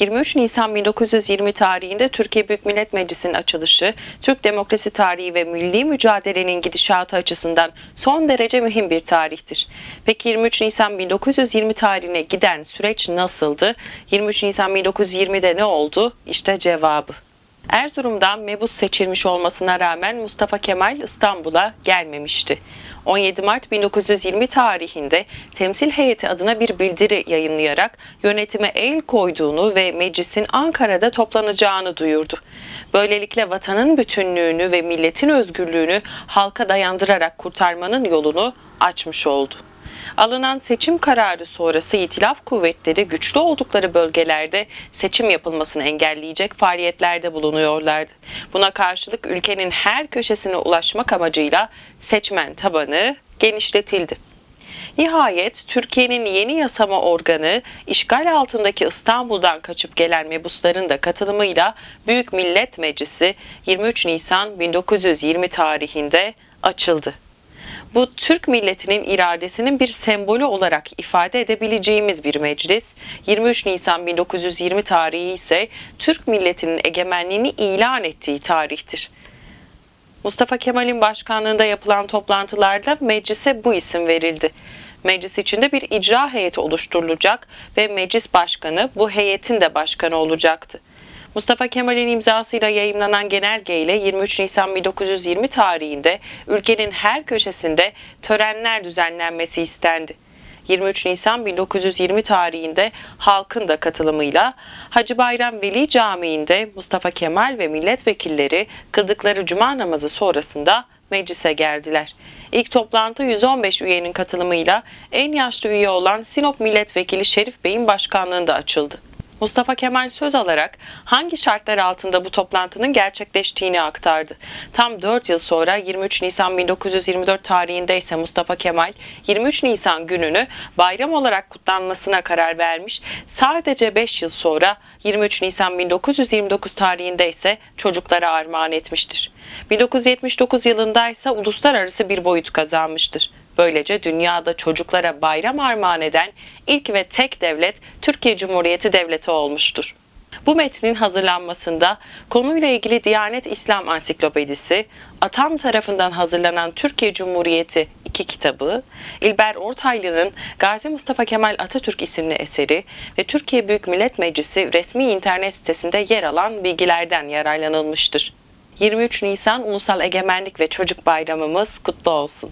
23 Nisan 1920 tarihinde Türkiye Büyük Millet Meclisi'nin açılışı, Türk demokrasi tarihi ve milli mücadelenin gidişatı açısından son derece mühim bir tarihtir. Peki 23 Nisan 1920 tarihine giden süreç nasıldı? 23 Nisan 1920'de ne oldu? İşte cevabı. Erzurum'dan mebus seçilmiş olmasına rağmen Mustafa Kemal İstanbul'a gelmemişti. 17 Mart 1920 tarihinde temsil heyeti adına bir bildiri yayınlayarak yönetime el koyduğunu ve meclisin Ankara'da toplanacağını duyurdu. Böylelikle vatanın bütünlüğünü ve milletin özgürlüğünü halka dayandırarak kurtarmanın yolunu açmış oldu. Alınan seçim kararı sonrası itilaf kuvvetleri güçlü oldukları bölgelerde seçim yapılmasını engelleyecek faaliyetlerde bulunuyorlardı. Buna karşılık ülkenin her köşesine ulaşmak amacıyla seçmen tabanı genişletildi. Nihayet Türkiye'nin yeni yasama organı işgal altındaki İstanbul'dan kaçıp gelen mebusların da katılımıyla Büyük Millet Meclisi 23 Nisan 1920 tarihinde açıldı. Bu Türk milletinin iradesinin bir sembolü olarak ifade edebileceğimiz bir meclis. 23 Nisan 1920 tarihi ise Türk milletinin egemenliğini ilan ettiği tarihtir. Mustafa Kemal'in başkanlığında yapılan toplantılarda meclise bu isim verildi. Meclis içinde bir icra heyeti oluşturulacak ve meclis başkanı bu heyetin de başkanı olacaktı. Mustafa Kemal'in imzasıyla yayımlanan genelgeyle 23 Nisan 1920 tarihinde ülkenin her köşesinde törenler düzenlenmesi istendi. 23 Nisan 1920 tarihinde halkın da katılımıyla Hacı Bayram Veli Camii'nde Mustafa Kemal ve milletvekilleri kıldıkları cuma namazı sonrasında meclise geldiler. İlk toplantı 115 üyenin katılımıyla en yaşlı üye olan Sinop Milletvekili Şerif Bey'in başkanlığında açıldı. Mustafa Kemal söz alarak hangi şartlar altında bu toplantının gerçekleştiğini aktardı. Tam 4 yıl sonra 23 Nisan 1924 tarihinde ise Mustafa Kemal 23 Nisan gününü bayram olarak kutlanmasına karar vermiş. Sadece 5 yıl sonra 23 Nisan 1929 tarihinde ise çocuklara armağan etmiştir. 1979 yılında ise uluslararası bir boyut kazanmıştır. Böylece dünyada çocuklara bayram armağan eden ilk ve tek devlet Türkiye Cumhuriyeti Devleti olmuştur. Bu metnin hazırlanmasında konuyla ilgili Diyanet İslam Ansiklopedisi, Atam tarafından hazırlanan Türkiye Cumhuriyeti iki kitabı, İlber Ortaylı'nın Gazi Mustafa Kemal Atatürk isimli eseri ve Türkiye Büyük Millet Meclisi resmi internet sitesinde yer alan bilgilerden yararlanılmıştır. 23 Nisan Ulusal Egemenlik ve Çocuk Bayramımız kutlu olsun.